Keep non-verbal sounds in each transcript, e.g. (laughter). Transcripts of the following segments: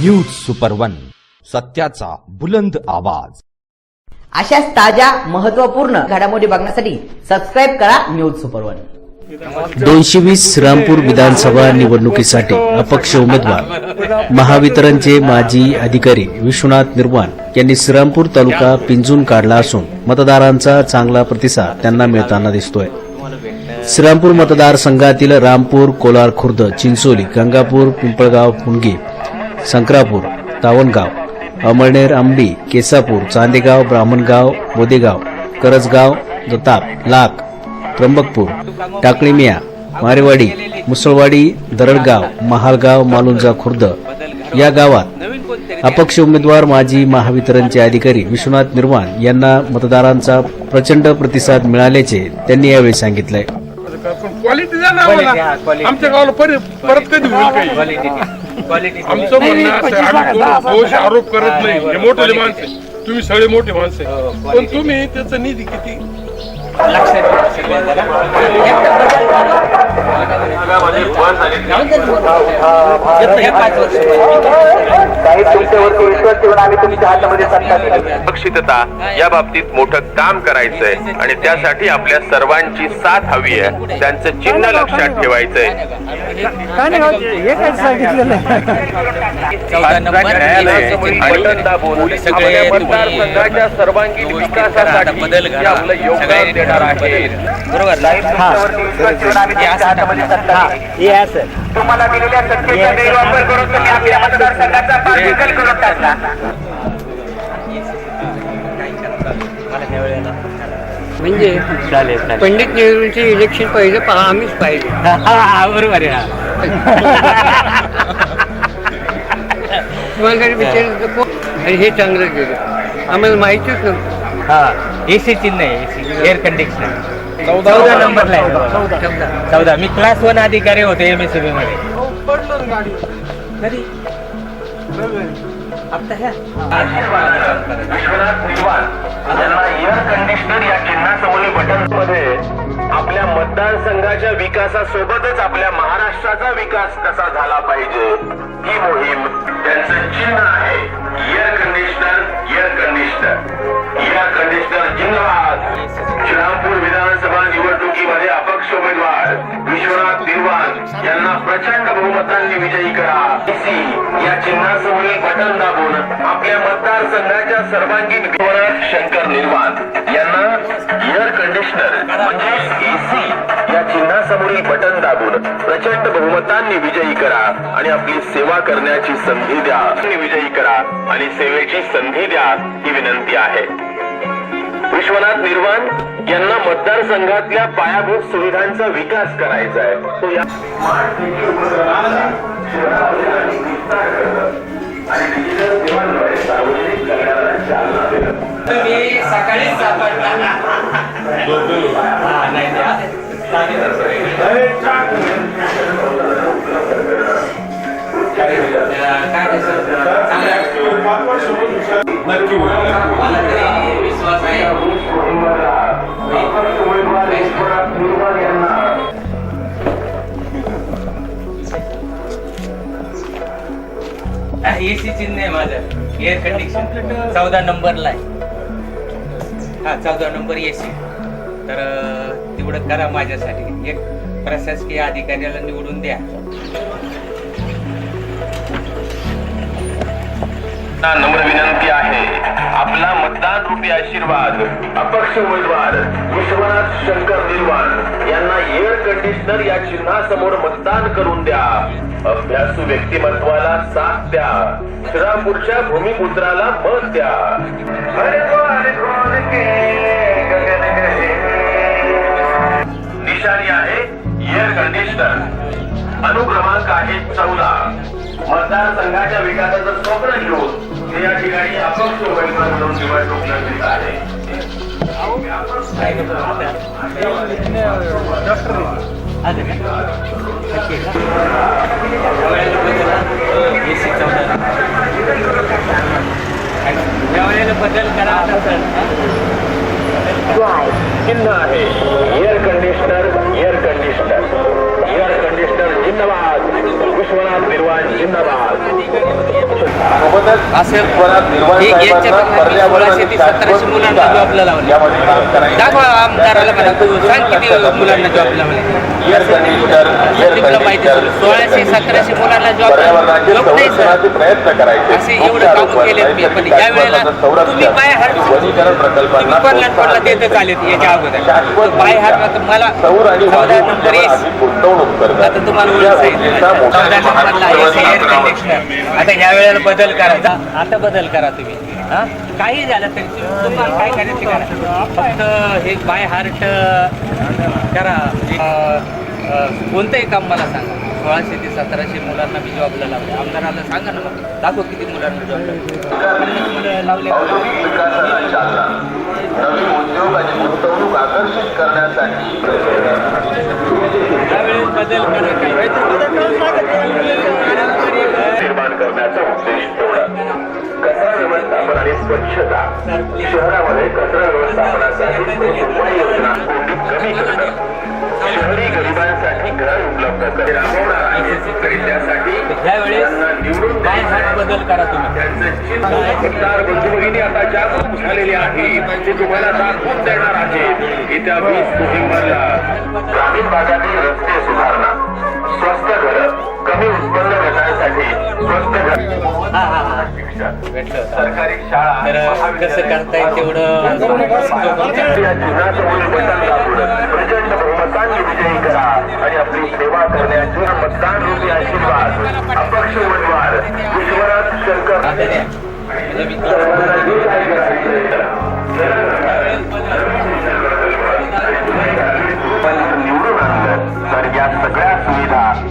News super one सत्याचा बुलंद आवाज. अशाच ताज्या महत्त्वपूर्ण घडामोडी बघण्यासाठी सबस्क्राईब करा न्यूज सुपर वन दोनशे वीस श्रीरामपूर विधानसभा निवडणुकीसाठी अपक्ष उमेदवार महावितरणचे माजी अधिकारी विश्वनाथ निर्वाण यांनी श्रीरामपूर तालुका पिंजून काढला असून मतदारांचा चांगला प्रतिसाद त्यांना मिळताना दिसतोय. श्रीरामपूर मतदारसंघातील रामपूर कोलार खुर्द चिंचोली गंगापूर पिंपळगाव पुणगी संक्रापूर तावणगाव अमळनेर आंबी केसापूर चांदेगाव ब्राह्मणगाव बोदेगाव करजगाव जताप लाख त्र्यंबकपूर टाकळीमिया मारेवाडी मुसळवाडी दरडगाव महालगाव मालुंजा खुर्द. या गावात अपक्ष उमेदवार माजी महावितरणचे अधिकारी विश्वनाथ निर्वाण यांना मतदारांचा प्रचंड प्रतिसाद मिळाल्याचे त्यांनी यावेळी सांगितलंय. क्वालिटी आमच्या गावाला परत कधी आमचं म्हणणं असं आहे, आम्ही कोण दोष आरोप करत नाही. हे मोठे माणसे तुम्ही सगळे मोठे माणसे पण तुम्ही त्याचा निधी किती? काही तुमच्यावरती विश्वास ठेवून आम्ही तुमच्या हातामध्ये सत्ता दिली. सुरक्षितता या बाबतीत मोठं काम करायचंय आणि त्यासाठी आपल्या सर्वांची साथ हवी आहे. त्यांचं चिन्ह लक्षात ठेवायचंय. सर्वांगीण विकासासाठी हे आपलं योगदान देणार आहे तुमच्यावरती तुम्हाला दिलेल्या सत्तेचा गैरवापर करून तुम्ही आपल्या मतदारसंघाचा पाठविकल करून टाकला. म्हणजे पंडित नेहरूंचे इलेक्शन पहिलं पहा आम्हीच पाहिजे. बरोबर कोण? आणि हे चांगलं केलं. आम्हाला माहितीच नव्हतं. एसी चिन्ह आहे एसी एअर कंडिशनर चौदा नंबरला आहे. चौदा. मी क्लास वन अधिकारी होते एम एस बी मध्ये. कधी? आता ह्या? विश्वनाथ निर्वाण यांना एअर कंडिशनर या चिन्हासमोरील बटनमध्ये आपल्या मतदारसंघाच्या विकासासोबतच आपल्या महाराष्ट्राचा विकास कसा झाला पाहिजे ही मोहीम त्यांचं चिन्ह आहे air conditioner air conditioner air conditioner जिंदाबाद. आपल्या मतदारसंघाच्या सर्वांगीण विकासात शंकर निर्वाण यांना एअर कंडिशनर म्हणजे एसी या चिन्हासमोरील बटन दाबून प्रचंड बहुमतांनी विजयी करा आणि आपली सेवा करण्याची संधी द्या. विजयी करा आणि सेवेची संधी द्या ही विनंती आहे. विश्वनाथ निर्वाण यांना मतदारसंघातल्या पायाभूत सुविधांचा विकास करायचा आहे. तो या तुम्ही सकाळीच सापडला हा, नाही द्या. अं, काय ते सर? चांगलं मला तरी विश्वास आहे. (laughs) एसी चिन्ह आहे माझं. एअर कंडिशन चौदा नंबरला आहे. हा चौदा नंबर एसी तर तेवढं करा माझ्यासाठी. एक प्रशासकीय अधिकाऱ्याला निवडून द्या. नम्र विनंती आहे. आपला मतदान रूपी आशीर्वाद अपक्ष उमेदवार विश्वनाथ शंकर निर्वाण यांना एअर कंडिशनर या चिन्हासमोर मतदान करून द्या. अभ्यासू व्यक्तिमत्वाला साथ द्या. श्रीरामपूरच्या भूमिपुत्राला मत द्या. निशाणी आहे एअर कंडिशनर अनुक्रमांक आहे चौदा. मतदारसंघाच्या विकासाचं स्वप्न घेऊन ते या ठिकाणी अपक्ष उमेदवार म्हणून निवडणूक लढवित आहे. बदल करा आता सर चिन्ह आहे. Air conditioner air conditioner air conditioner Vishwanath Vishwanath निर्वाण जिंदाबाद असं विश्वनाथ निर्वाण यांच्या साहेबांना पण पर्यावरण सोळाशे आणि ते सतराशे शाश्वत मुलांना विकास जॉबला लावले. यामध्ये काम करायचं. दाखवा आमदाराला म्हणा तू सांग किती मुलांना जॉब लावले. एअर कंडिशनर एअर तुला माहिती कंडिशनर असेल, सोळाशे सतराशे मुलांना जॉब पर्यावरणाचे जॉब नाही सर. संरक्षणाचे प्रयत्न करायचे. असे एवढं काम केलेत मी. पण या वेळेला तुम्ही हात वनीकरण तुम्ही पण लहानपणाला देतच आलेत याच्या अगोदर. पाय हात मला चौदा नंबर आता तुम्हाला एअर कंडिशनर आता ह्या वेळेला बदल करायचा आता बदल करा तुम्ही. हा? काही झालं तरी तुम्ही- तुम्हाला काय करायचं करा. फक्त हे बाय हार्ट करा. कोणतंही काम मला सांगा. सोळाशे ते सतराशे मुलांना मी जॉबला लावले आमदाराला सांगा ना मग. दाखव किती मुलांना जॉब लावले लावले नवीन उद्योग आणि गुंतवणूक आकर्षित करण्यासाठी. निर्माण करण्याचा उद्देश ठेवला कचरा व्यवस्थापन आणि स्वच्छता. शहरामध्ये कचरा व्यवस्थापनासाठी उपाययोजना कमी करणं शहरी गरिबांसाठी घर उपलब्ध करणे राबवणार आहे तरी त्यासाठी बदल करा तुम्ही. आता जागरूक झालेले आहेत ते तुम्हाला दाखवून देणार नोव्हेंबरला ग्रामीण भागातील रस्ते सुधारणा स्वस्त घर कमी उत्पन्न गटांसाठी स्वस्त घर. हा हा हा. सरकारी शाळा कसं करता येईल तेवढं प्रचंड बहुमतांनी विजयी करा आणि आपली सेवा करण्याचे मतदान रूपी आशीर्वाद. अपक्ष उमेदवार विश्वनाथ शंकर. म्हणजे मी निवडून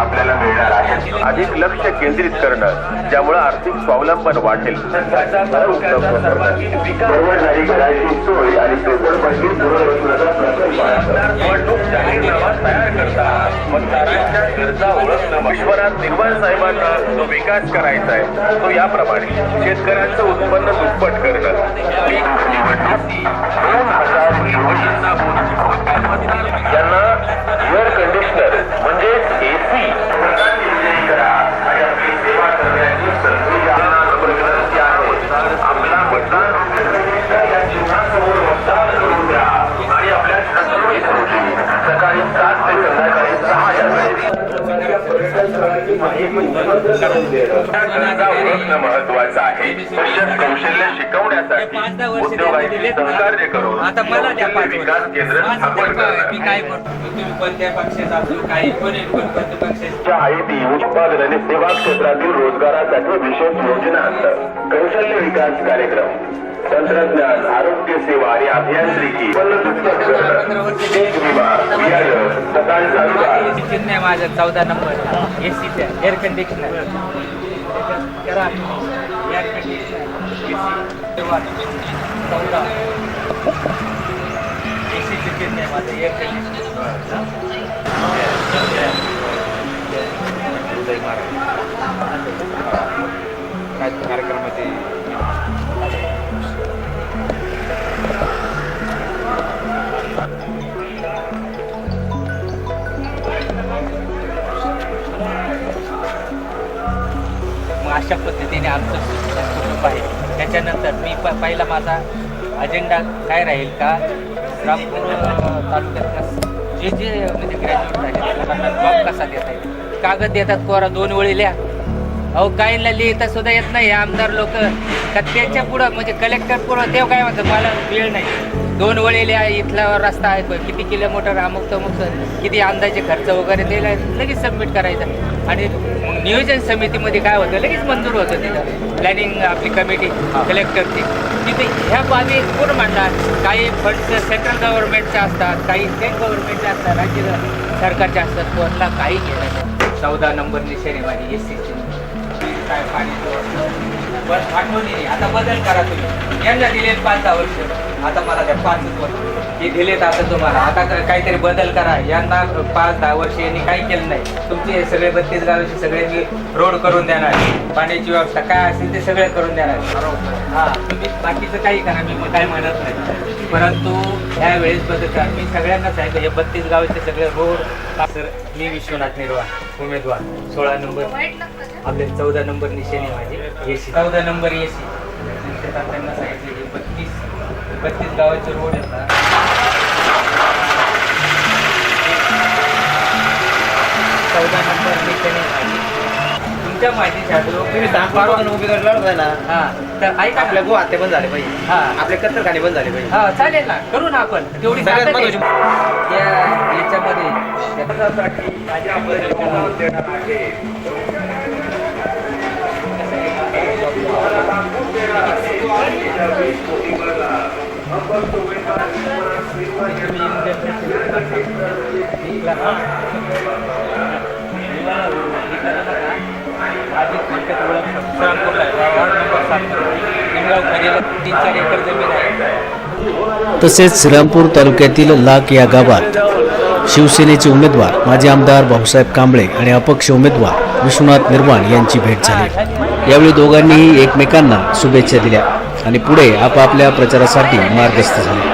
आपल्याला मिळणार आहेत अधिक लक्ष केंद्रित करणं ज्यामुळे आर्थिक स्वावलंबन वाढेल. सोय आणि गरजा ओळखणं विश्वनाथ निर्माण साहेबांना जो विकास करायचा आहे तो याप्रमाणे शेतकऱ्यांचं उत्पन्न दुप्पट करणं. पीक निवडणूक दोन हजार सहकार्य करून आता मला द्या विकास. केंद्र स्थापन मी काय म्हणतो तुम्ही कोणत्या पक्षाचा असलो काही कोणी कोणत्या आयटी उत्पादन आणि सेवा क्षेत्रातील रोजगारासाठी विशेष योजना कौशल्य विकास कार्यक्रम तंत्रज्ञान आरोग्य सेवा आणि अभियांत्रिकी चिन्ह आहे माझं चौदा नंबर. एसीच्या एअर कंडिशनर करा. एअर कंडिशनर एसी चौदा एसीचे चिन्ह आहे माझं एअर कंडिशनर उदय महाराज काय कार्यक्रमाचे मग अशा पद्धतीने आमचं कुटुंब आहे त्याच्यानंतर मी प पहिला माझा अजेंडा काय राहील का? रामपूर अं, तालुक्यात जे जे म्हणजे ग्रॅज्युएट झाले त्यांना जॉब कसा देता येईल? कागद देतात कोरा दोन वेळी लिहा. अहो काहींना लिहिता सुद्धा येत नाही आमदार लोक. का त्याच्या पुढं म्हणजे कलेक्टर पुढं तेव्हा काय म्हणतात? मला वेळ नाही. दोन वेळी लिहा इथला रस्ता आहे किती किलोमीटर अमुक तमुक किती अंदाजे खर्च वगैरे दिला लगेच सबमिट करायचा. आणि नियोजन समितीमध्ये काय होतं लगेच मंजूर होतं तिथं. प्लॅनिंग आपली कमिटी कलेक्टरची तिथे ह्या बाबी कोण मांडणार? काही फंड सेंट्रल गव्हर्नमेंटचे असतात काही स्टेट गव्हर्नमेंटचे असतात राज्य सरकारचे असतात कोणला काही घेणं नाही. चौदा नंबर निशाणी माझी एस सीची काय पाणी पण आठवणी नाही आता बदल करा तुम्ही. यांना दिले पाच दहा वर्ष. आता मला त्या पाचच वर्ष हे दिलेत आता तुम्हाला. आता काहीतरी बदल करा. यांना पाच दहा वर्ष यांनी काही केलं नाही. तुमचे हे सगळे बत्तीस गावाचे सगळ्यांनी रोड करून देणार. पाण्याची व्यवस्था काय असेल ते सगळे करून देणार. हा तुम्ही बाकीचं काही करा. मी मग काय म्हणत नाही. परंतु ह्या वेळेस बदल मी सगळ्यांना सांगितलं हे बत्तीस गावाचे सगळे रोड सर मी विश्वनाथ निर्वाह उमेदवार सोळा नंबर. आपले चौदा नंबर निशाणी माझी. एसी चौदा चौदा नंबर ए सी त्यांना सांगितले हे बत्तीस बत्तीस गावाचे रोड आहेत ना. चौदा नंबर निशेनी माझी. तुमच्या माझी तुम्ही हा तर ऐका आपल्या गो आते पण झाले पाहिजे. हा. आपले कत्तरखाने पण झाले पाहिजे. हा चालेल ना. करू ना आपण. तेवढी सगळ्यात त्या याच्यामध्ये. त्याच्यासाठी माझ्या परिश्रमावर देणार आहे. तीन चार एकर जमीन आहे. तसेच श्रीरामपूर तालुक्यातील लाख या गावात शिवसेनेचे उमेदवार माजी आमदार भाऊसाहेब कांबळे आणि अपक्ष उमेदवार विश्वनाथ निर्माण यांची भेट झाली. यावेळी दोघांनीही एकमेकांना शुभेच्छा दिल्या आणि पुढे आपापल्या प्रचारासाठी मार्गस्थ झाले.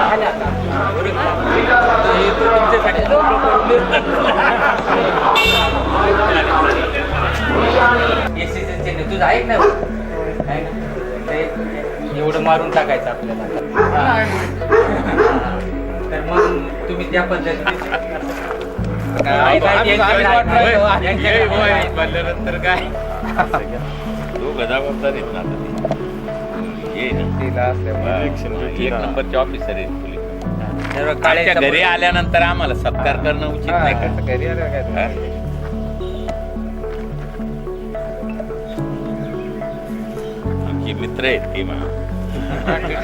मारून टाकायचं आपल्याला. तर मग तुम्ही त्या पद्धतीने काय आहेत ना. ये. एक नंबरचे ऑफिसर आहेत पोलीस आमच्या घरी आल्यानंतर आम्हाला सत्कार करणं उचित नाही का? घरी? आमचे मित्र आहेत ते मा चालेल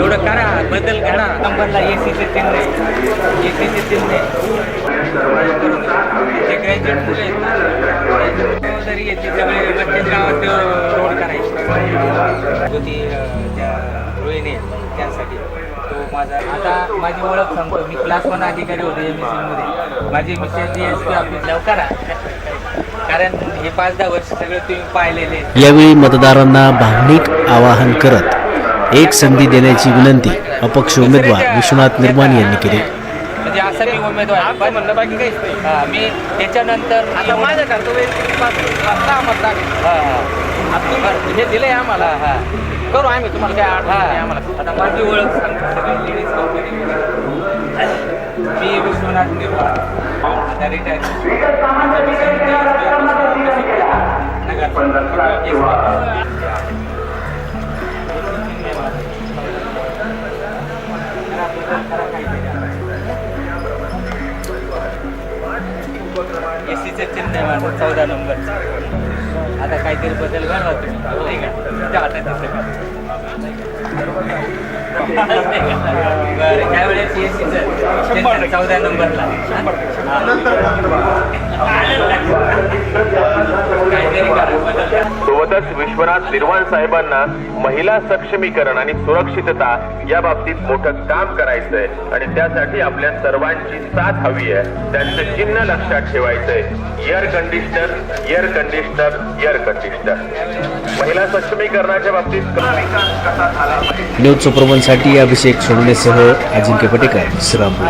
एवढं करा बदल घडा. नंबरला एसीचे चिन्ह एसीचे चिन्ह जे ग्रॅज्युएट मुलं आहेत. ना जरी येते सगळे प्रत्येक गावात रोड करायचे जो ती अं, त्या रोहिणी त्यासाठी. तो माझा आता माझी ओळख सांगतो. मी क्लास वन अधिकारी होते एम एसमध्ये. माझी मिसेस जी एस पी ऑफिसला करा कारण हे पाच दहा वर्ष सगळं तुम्ही पाहिलेले. यावेळी मतदारांना भावनिक आवाहन करत एक संधी देण्याची विनंती अपक्ष उमेदवार विश्वनाथ निर्माण यांनी केली. म्हणजे असं मी उमेदवार पण म्हणणं बाकी काहीच नाही हा, मी त्याच्यानंतर आता माझ्या हे दिलंय आम्हाला. हा करू आम्ही तुम्हाला काय अडचण आम्हाला आता माझी ओळख सांगतो. लेडीज कंपनी मी विश्वनाथ निर्माण आता रिटायर एसीचं चिन्ह आहे माझं चौदा नंबर. आता काहीतरी बदल घडला तुम्ही नाही का? हातात? बरं त्यावेळेस एसीचं चौदा नंबरला काहीतरी करा बदल सोबतच विश्वनाथ निर्वाण साहेबांना महिला सक्षमीकरण आणि सुरक्षितता या बाबतीत मोठं काम करायचंय. आणि त्यासाठी आपल्या सर्वांची साथ हवी आहे. त्यांचं चिन्ह लक्षात ठेवायचंय. Air conditioner air conditioner air conditioner महिला सक्षमीकरणाच्या बाबतीत विकास कसा झाला न्यूज सुप्रमनसाठी अभिषेक सोडणेसह अजिंक्य पटेकर श्रीरामपूर.